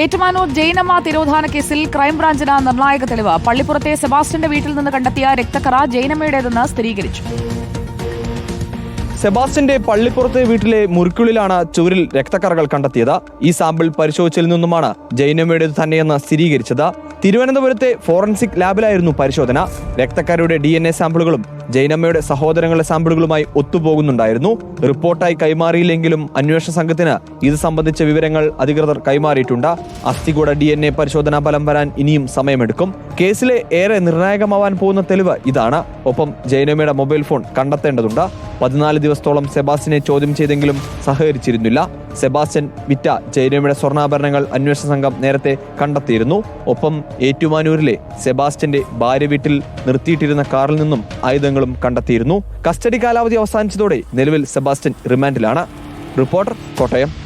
ഏറ്റുമാനൂർ ജൈനമ്മ തിരോധാന കേസിൽ ക്രൈംബ്രാഞ്ചിന് നിർണായക തെളിവ്. പള്ളിപ്പുറത്തെ സെബാസ്റ്റ്യന്റെ വീട്ടിൽ നിന്ന് കണ്ടെത്തിയ രക്തക്കറ ജൈനമ്മയുടേതെന്ന് സ്ഥിരീകരിച്ചു. സെബാസ്റ്റ്യന്റെ പള്ളിപ്പുറത്തെ വീട്ടിലെ മുറിക്കുള്ളിലാണ് ചുവരിൽ രക്തക്കറകൾ കണ്ടെത്തിയത്. ഈ സാമ്പിൾ പരിശോധിച്ചതിൽ നിന്നുമാണ് ജൈനമ്മയുടേത് തന്നെയെന്ന് സ്ഥിരീകരിച്ചത്. തിരുവനന്തപുരത്തെ ഫോറൻസിക് ലാബിലായിരുന്നു പരിശോധന. രക്തക്കരയുടെ ഡി സാമ്പിളുകളും ജൈനമ്മയുടെ സഹോദരങ്ങളുടെ സാമ്പിളുകളുമായി ഒത്തുപോകുന്നുണ്ടായിരുന്നു. റിപ്പോർട്ടായി കൈമാറിയില്ലെങ്കിലും അന്വേഷണ സംഘത്തിന് ഇത് സംബന്ധിച്ച വിവരങ്ങൾ അധികൃതർ കൈമാറിയിട്ടുണ്ട്. അസ്ഥികൂട ഡി എൻ എ പരിശോധനാ ഫലം വരാൻ ഇനിയും സമയമെടുക്കും. കേസിലെ ഏറെ നിർണായകമാവാൻ പോകുന്ന തെളിവ് ഇതാണ്. ഒപ്പം ജൈനമ്മയുടെ മൊബൈൽ ഫോൺ കണ്ടെത്തേണ്ടതുണ്ട്. പതിനാല് ദിവസത്തോളം സെബാസ്റ്റിനെ ചോദ്യം ചെയ്തെങ്കിലും സഹകരിച്ചിരുന്നില്ല. സെബാസ്റ്റ്യൻ വിറ്റ ജൈനമ്മയുടെ സ്വർണാഭരണങ്ങൾ അന്വേഷണ സംഘം നേരത്തെ കണ്ടെത്തിയിരുന്നു. ഒപ്പം ഏറ്റുമാനൂരിലെ സെബാസ്റ്റ്യന്റെ ഭാര്യ വീട്ടിൽ നിർത്തിയിട്ടിരുന്ന കാറിൽ നിന്നും ആയുധങ്ങളും കണ്ടെത്തിയിരുന്നു. കസ്റ്റഡി കാലാവധി അവസാനിച്ചതോടെ നിലവിൽ സെബാസ്റ്റ്യൻ റിമാൻഡിലാണ്. റിപ്പോർട്ടർ കോട്ടയം.